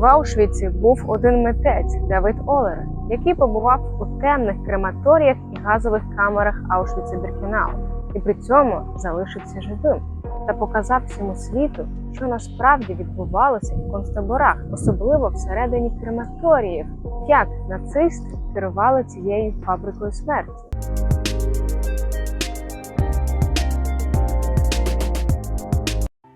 В Аушвіці був один митець Давид Олер, який побував у темних крематоріях і газових камерах Аушвіца Біркенау, і при цьому залишився живим та показав всьому світу, що насправді відбувалося в концтаборах, особливо всередині крематоріїв, як нацисти керували цією фабрикою смерті.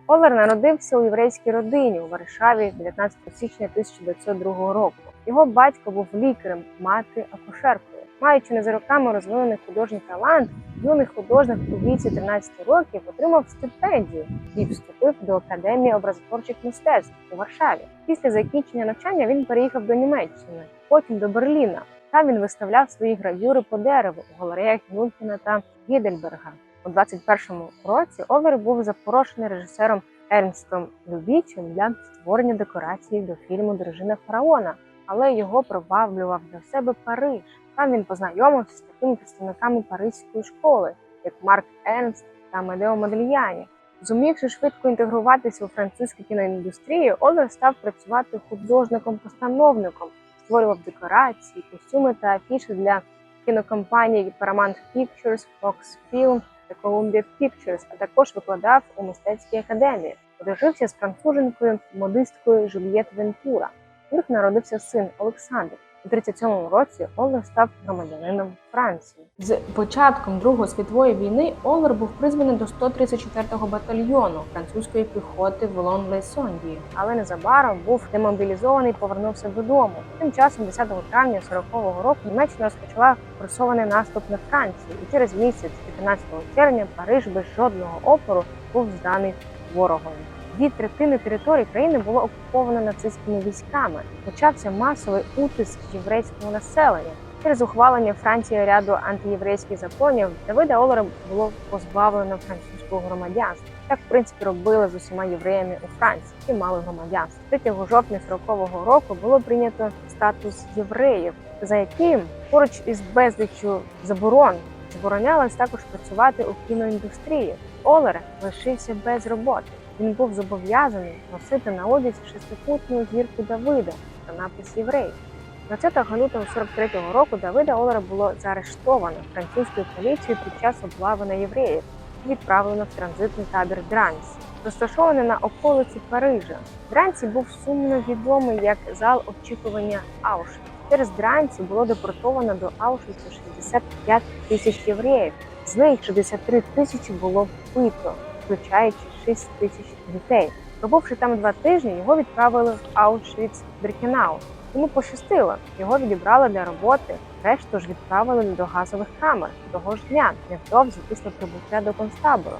Олер народився у єврейській родині у Варшаві 19 січня 1902 року. Його батько був лікарем, мати акушеркою. Маючи не за роками розвинений художній талант, юний художник у віці 13 років отримав стипендію і вступив до академії образотворчих мистецтв у Варшаві. Після закінчення навчання він переїхав до Німеччини, потім до Берліна. Там він виставляв свої гравюри по дереву у галереях Мюнхена та Гідельберга. У 21-му році Овер був запрошений режисером Ернстом Любічем для створення декорації до фільму Дружина фараона, але його приваблював до себе Париж. Там він познайомився з такими представниками паризької школи, як Марк Ернст та Медео Модельяні. Зумівши швидко інтегруватися у французьку кіноіндустрію, Олер став працювати художником-постановником, створював декорації, костюми та афіши для кінокомпаній Paramount Pictures, Fox Film та Columbia Pictures, а також викладав у мистецькій академії. Одружився з француженкою модисткою Жюльєт Вентура. У них народився син Олександр. У 37-му році Олер став громадянином Франції. З початком Другої світової війни Олер був призваний до 134-го батальйону французької піхоти в Лон-Лейсонді, але незабаром був демобілізований і повернувся додому. Тим часом, 10 травня 40-го року, Німеччина розпочала просований наступ на Францію, і через місяць, 15 червня, Париж без жодного опору був зданий ворогові. Дві третини території країни було окуповано нацистськими військами. Почався масовий утиск єврейського населення. Через ухвалення Франції ряду антиєврейських законів Давида Олера було позбавлено французького громадянства. Так, в принципі, робили з усіма євреями у Франції, які мали громадянство. 3 жовтня 40-го року було прийнято статус євреїв, за яким поруч із безліччю заборон заборонялось також працювати у кіноіндустрії. Олер лишився без роботи. Він був зобов'язаний носити на одязі шестикутну зірку Давида та напис єврей. 20 лютого 43-го року Давида Олера було заарештовано французькою поліцією під час облави на євреїв і відправлено в транзитний табір Дрансі, розташований на околиці Парижа. Дрансі був сумно відомий як зал очікування Аушвіц. Через Дрансі було депортовано до Аушвіцу 65 тисяч євреїв. З них 63 тисячі було вбито, включаючи 6 тисяч дітей. Пробувши там два тижні, його відправили в Аушвіц-Біркенау. Йому пощастило, його відібрали для роботи, решту ж відправили до газових камер того ж дня, невдовзі після прибуття до концтабору.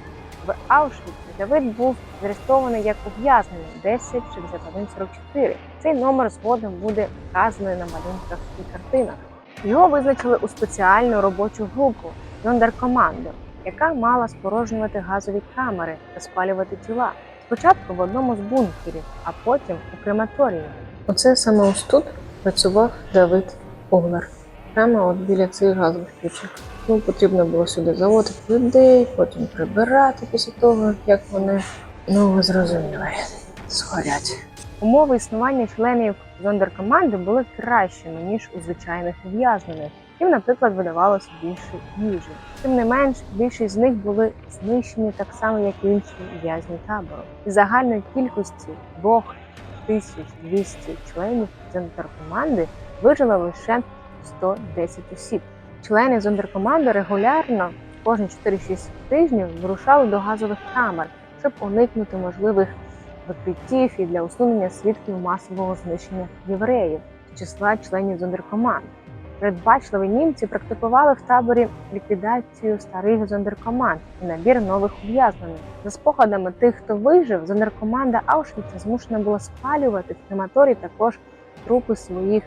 В Аушвіці Давид був заарештований як ув'язнений 106144. Цей номер згодом буде вказаний на малюнках і картинах. Його визначили у спеціальну робочу групу Зондеркоманду, яка мала спорожнювати газові камери та спалювати тіла. Спочатку в одному з бункерів, а потім у крематорії. Оце саме ось тут працював Давид Оглер. Прямо от біля цих газових пічок. Ну, потрібно було сюди заводити людей, потім прибирати після того, як вони, ну ви зрозуміли, згорять. Умови існування членів зондеркоманди були кращими, ніж у звичайних ув'язнених. Їм, наприклад, видавалося більше їжі. Тим не менш, більшість з них були знищені так само, як і інші в'язні табору. Із загальної кількості 2200 членів зондеркоманди вижило лише 110 осіб. Члени зондеркоманди регулярно кожні 4-6 тижнів вирушали до газових камер, щоб уникнути можливих викриттів і для усунення свідків масового знищення євреїв числа членів зондеркоманд. Передбачливі німці практикували в таборі ліквідацію старих зондеркоманд і набір нових ув'язнених. За спогадами тих, хто вижив, зондеркоманда Аушвіца змушена була спалювати в крематорії також трупи своїх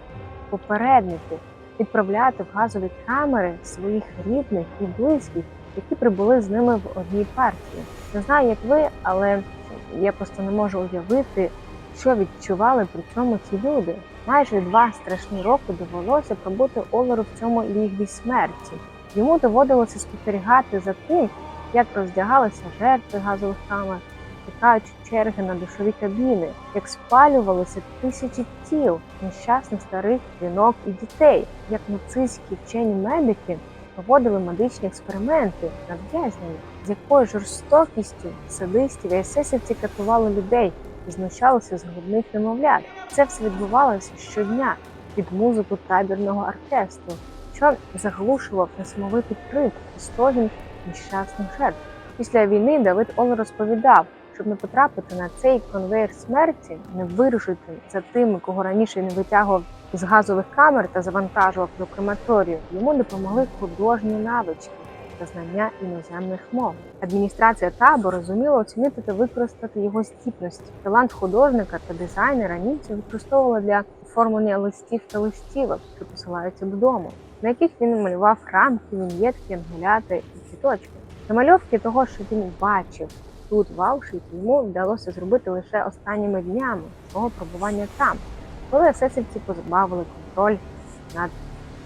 попередників, відправляти в газові камери своїх рідних і близьких, які прибули з ними в одній партії. Не знаю, як ви, але я просто не можу уявити, що відчували при цьому ці люди. Майже два страшні роки довелося пробути Олеру в цьому лігві смерті. Йому доводилося спостерігати за тим, як роздягалися жертви газових камер, протикаючи черги на душові кабіни, як спалювалися тисячі тіл нещасних старих жінок і дітей, як нацистські вчені медики проводили медичні експерименти над в'язнями, з якою жорстокістю садистів і есесівці катували людей знущалися з грудних немовлят. Це все відбувалося щодня під музику табірного оркестру, що заглушував несамовитий крик і стогін нещасних жертв. Після війни Давид Он розповідав, щоб не потрапити на цей конвейер смерті, не вирушити за тими, кого раніше він витягував з газових камер та завантажував до крематорію. Йому допомогли художні навички та знання іноземних мов. Адміністрація табору зуміла оцінити та використати його здібності. Талант художника та дизайнера німці використовували для оформлення листів та листівок, що посилаються додому, на яких він малював рамки, віньєтки, ангуляти і квіточки. Замальовки того, що він бачив тут, в Аушвіці, йому вдалося зробити лише останніми днями свого пробування там, коли есесівці позбавили контроль над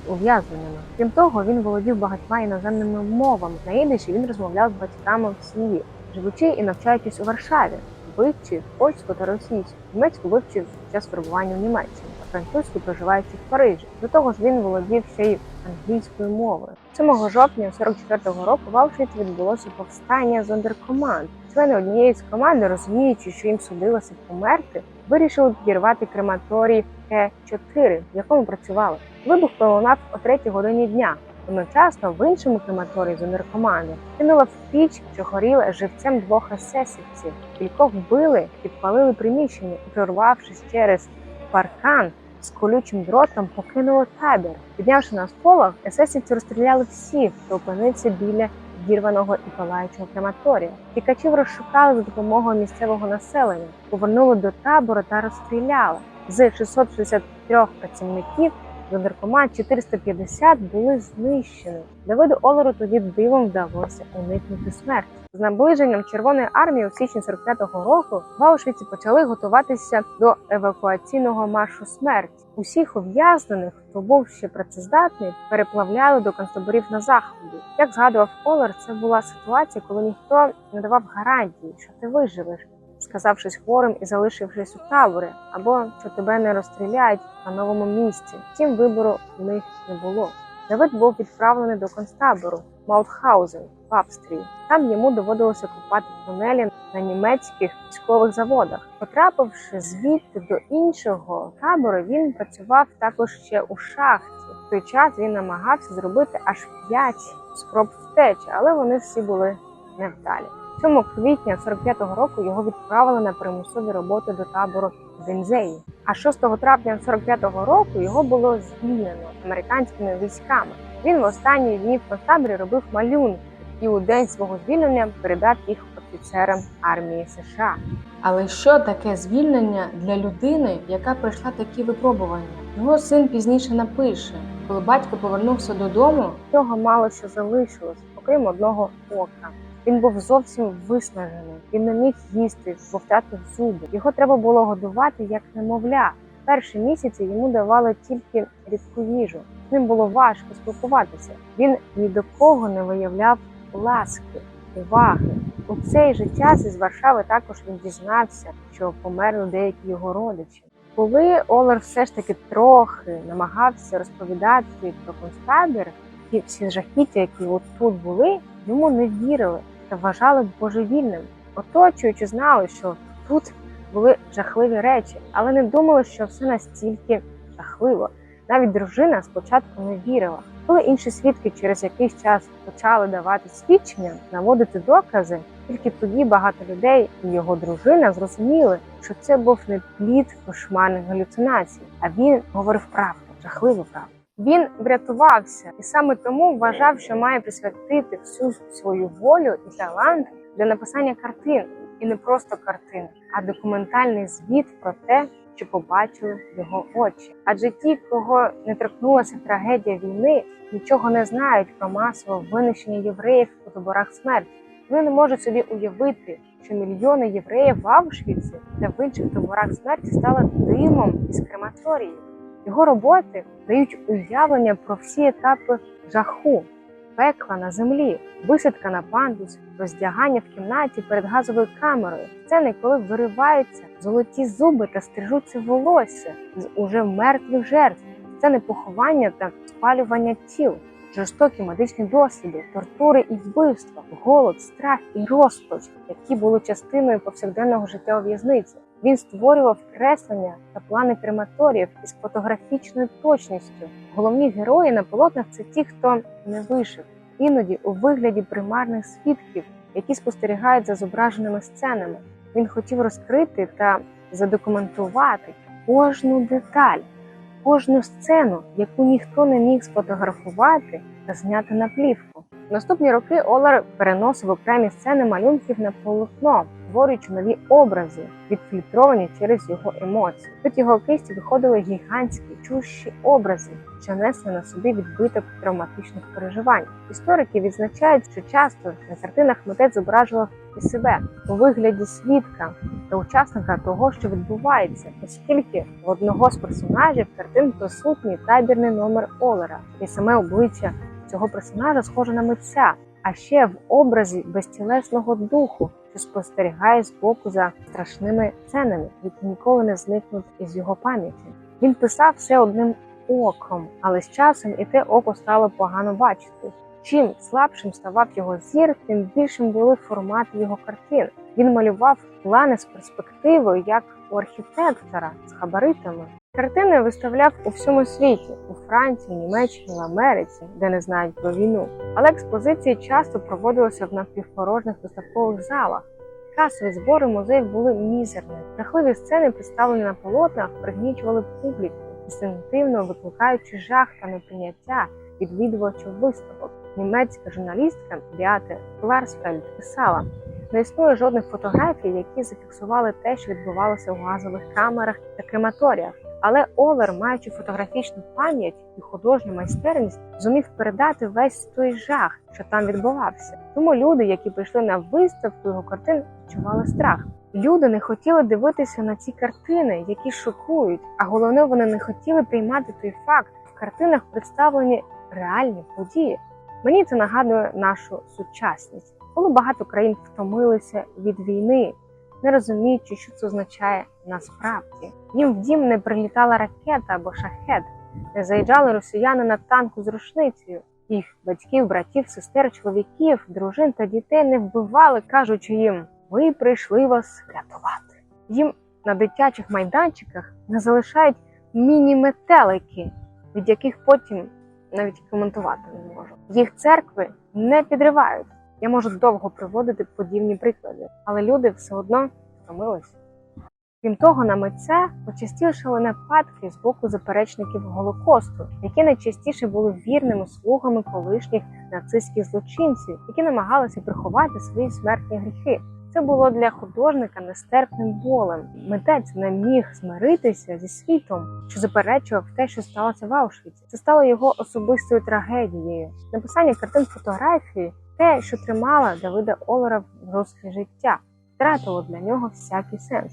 ув'язненими. Крім того, він володів багатьма іноземними мовами. На ідиші він розмовляв з батьками в сім'ї, живучи і навчаючись у Варшаві, вивчив польську та російську, німецьку вивчив під час перебування в Німеччині, а французьку проживаючи в Парижі. До того ж, він володів ще й англійською мовою. 7 жовтня 44-го року в Аушвіці відбулося повстання зондеркоманд. Члени однієї з команди, розуміючи, що їм судилося померти, вирішили підірвати крематорій К4, в якому працювали. Вибух пролунав о 3 годині дня. Одночасно в іншому крематорії зондеркоманди кинула в піч, що горіла живцем двох есесівців. Кількох вбили, підпалили приміщення і, прорвавшись через паркан, з колючим дротом покинуло табір. Піднявши на сполох, есесівці розстріляли всіх, хто опинився біля відірваного і палаючого крематорія. Тікачів розшукали за допомогою місцевого населення, повернули до табору та розстріляли. З 663 працівників зондеркоманд 450 були знищені. Давиду Олеру тоді дивом вдалося уникнути смерті. З наближенням Червоної армії у січні 45-го року в Аушвіці почали готуватися до евакуаційного маршу смерті. Усіх ув'язнених, хто був ще працездатний, переплавляли до концтаборів на заході. Як згадував Олер, це була ситуація, коли ніхто не давав гарантії, що ти виживеш, сказавшись хворим і залишившись у таборі, або що тебе не розстріляють на новому місці. Втім, вибору в них не було. Давид був відправлений до концтабору Маутхаузен в Австрії. Там йому доводилося купати тунелі на німецьких військових заводах. Потрапивши звідти до іншого табору, він працював також ще у шахті. В той час він намагався зробити аж п'ять спроб втечі, але вони всі були невдалі. 7 квітня 45-го року його відправили на примусові роботи до табору Зензеї. А 6 травня 45-го року його було звільнено американськими військами. Він в останні дні в концтаборі робив малюнки і у день свого звільнення передав їх офіцерам армії США. Але що таке звільнення для людини, яка пройшла такі випробування? Його син пізніше напише, коли батько повернувся додому, Цього мало що залишилось, окрім одного ока. Він був зовсім виснажений. Він не міг їсти, бо втратив зуби. Його треба було годувати як немовля. Перші місяці йому давали тільки рідку їжу. З ним було важко спілкуватися. Він ні до кого не виявляв ласки, уваги. У цей же час із Варшави також він дізнався, що померли деякі його родичі. Коли Олер все ж таки трохи намагався розповідати про концтабір, і всі жахіття, які от тут були, йому не вірили та вважали божевільним. Оточуючи знали, що тут були жахливі речі, але не думали, що все настільки жахливо. Навіть дружина спочатку не вірила. Коли інші свідки через якийсь час почали давати свідчення, наводити докази, тільки тоді багато людей і його дружина зрозуміли, що це був не плід кошмарних галюцинацій, а він говорив правду, жахливу правду. Він врятувався і саме тому вважав, що має присвятити всю свою волю і талант для написання картин, і не просто картин, а документальний звіт про те, що побачили його очі. Адже ті, кого не торкнулася трагедія війни, нічого не знають про масове винищення євреїв у таборах смерті. Вони не можуть собі уявити, що мільйони євреїв в Аушвіці та в інших таборах смерті стали димом із крематорії. Його роботи дають уявлення про всі етапи жаху. пекла на землі, висадка на пандус, роздягання в кімнаті перед газовою камерою, сцени, коли вириваються золоті зуби та стрижуться волосся з уже мертвих жертв, сцени поховання та спалювання тіл, жорстокі медичні досліди, тортури і вбивства, голод, страх і розпач, які були частиною повсякденного життя у в'язниці. Він створював креслення та плани крематоріїв із фотографічною точністю. Головні герої на полотнах це ті, хто не вижив, іноді у вигляді примарних свідків, які спостерігають за зображеними сценами. Він хотів розкрити та задокументувати кожну деталь, кожну сцену, яку ніхто не міг сфотографувати та зняти на плівку. В наступні роки Олар переносив окремі сцени малюнків на полотно, створюючи нові образи, відфільтровані через його емоції. Тут його кисті виходили гігантські чущі образи, що несли на собі відбиток травматичних переживань. Історики відзначають, що часто на картинах митець зображував і себе у вигляді свідка та учасника того, що відбувається, оскільки в одного з персонажів картин присутній табірний номер Олера, і саме обличчя цього персонажа схоже на митця, а ще в образі безтілесного духу, що спостерігає збоку за страшними сценами, які ніколи не зникнуть із його пам'яті. Він писав все одним оком, але з часом і те око стало погано бачити. Чим слабшим ставав його зір, тим більшим були формати його картин. Він малював плани з перспективою, як у архітектора з хабаритами. Картини виставляв у всьому світі у Франції, Німеччині, в Америці, де не знають про війну. Але експозиції часто проводилися в напівпорожніх виставкових залах. Касові збори музеїв були мізерні. Жахливі сцени, представлені на полотнах, пригнічували публіку, інстинктивно викликаючи жах та неприйняття відвідувачів виставок. Німецька журналістка Біате Кларсфельд писала: не існує жодних фотографій, які зафіксували те, що відбувалося у газових камерах та крематоріях. Але Олер, маючи фотографічну пам'ять і художню майстерність, зумів передати весь той жах, що там відбувався. Тому люди, які прийшли на виставку його картин, відчували страх. Люди не хотіли дивитися на ці картини, які шокують. А головне, вони не хотіли приймати той факт. В картинах представлені реальні події. Мені це нагадує нашу сучасність, коли багато країн втомилися від війни, не розуміючи, що це означає насправді. Їм в дім не прилітала ракета або шахет, не заїжджали росіяни на танку з рушницею. Їх батьків, братів, сестер, чоловіків, дружин та дітей не вбивали, кажучи їм: ми прийшли вас рятувати. Їм на дитячих майданчиках не залишають міні-метелики, від яких потім навіть коментувати не можу. Їх церкви не підривають. Я можу довго приводити подібні приклади, але люди все одно втомилися. Крім того, на митця почастішали нападки з боку заперечників Голокосту, які найчастіше були вірними слугами колишніх нацистських злочинців, які намагалися приховати свої смертні гріхи. Це було для художника нестерпним болем. Митець не міг змиритися зі світом, що заперечував те, що сталося в Аушвіці. Це стало його особистою трагедією. Написання картин фотографії, те, що тримало Давида Олера в розкрі життя, втратило для нього всякий сенс.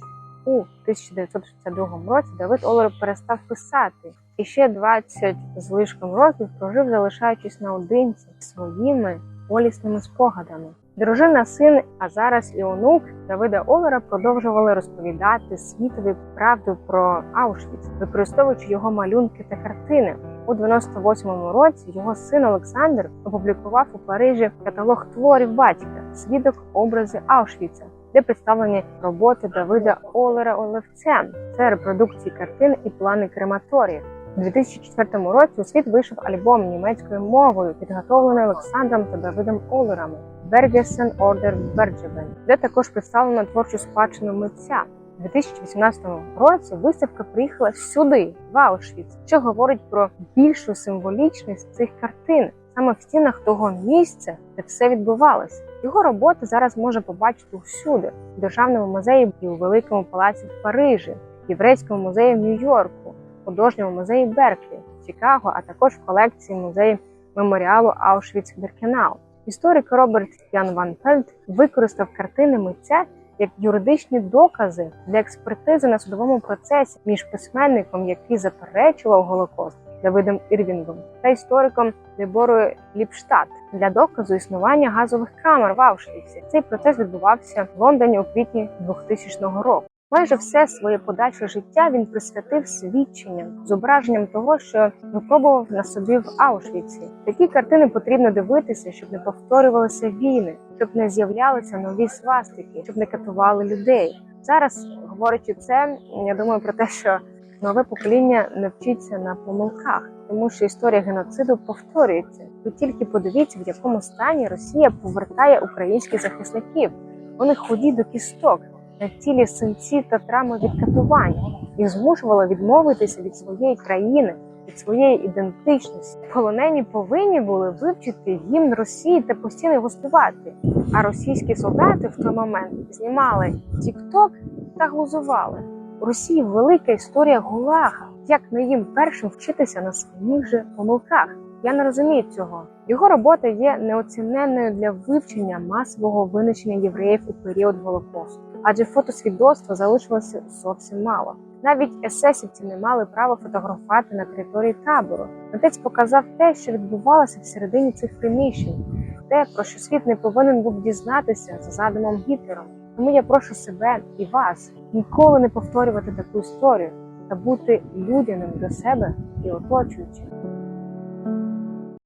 У 1962 році Давид Олер перестав писати і ще 20 з лишком років прожив, залишаючись наодинці своїми болісними спогадами. Дружина, син, а зараз і онук Давида Олера продовжували розповідати світові правду про Аушвіц, використовуючи його малюнки та картини. У 98-му році його син Олександр опублікував у Парижі каталог творів батька, свідок образи Аушвіца, де представлені роботи Давида Олера Олевцем. Це репродукції картин і плани крематорії. У 2004 році у світ вийшов альбом німецькою мовою, підготовлений Олександром та Давидом Олерами Bergesen Order Bergeben, де також представлено творчу спадщину митця. У 2018 році виставка приїхала сюди, в Аушвіц, що говорить про більшу символічність цих картин саме в стінах того місця, де все відбувалося. Його роботи зараз можна побачити всюди: в державному музеї і у великому палаці в Парижі, єврейському музеї в Нью-Йорку, художньому музеї Берклі, Чикаго, а також в колекції музею меморіалу Аушвіц-Біркенау. Історик Роберт Ян Ван Пельт використав картини митця як юридичні докази для експертизи на судовому процесі між письменником, який заперечував Голокост, Давидом Ірвінгом та істориком Деборою Ліпштадт для доказу існування газових камер в Аушвіці. Цей процес відбувався в Лондоні у квітні 2000 року. Майже все своє подальше життя він присвятив свідченням, зображенням того, що випробував на собі в Аушвіці. Такі картини потрібно дивитися, щоб не повторювалися війни, щоб не з'являлися нові свастики, щоб не катували людей. Зараз, говорячи це, я думаю про те, що нове покоління не вчиться на помилках, тому що історія геноциду повторюється. Ви тільки подивіться, в якому стані Росія повертає українських захисників. Вони ході до кісток на тілі синці та травми від катувань. Їх змушувало відмовитися від своєї країни, від своєї ідентичності. Полонені повинні були вивчити гімн Росії та постійно його співати. А російські солдати в той момент знімали тік-ток та глузували. У Росії велика історія гулага. Як не їм першим вчитися на своїх же помилках? Я не розумію цього. Його робота є неоціненною для вивчення масового винищення євреїв у період Голокосту, адже фотосвідоцтва залишилося зовсім мало. Навіть есесівці не мали права фотографувати на території табору. Митець показав те, що відбувалося всередині цих приміщень, те, про що світ не повинен був дізнатися за задумом Гітлером. Тому я прошу себе і вас ніколи не повторювати таку історію та бути людяним до себе і оточуючих.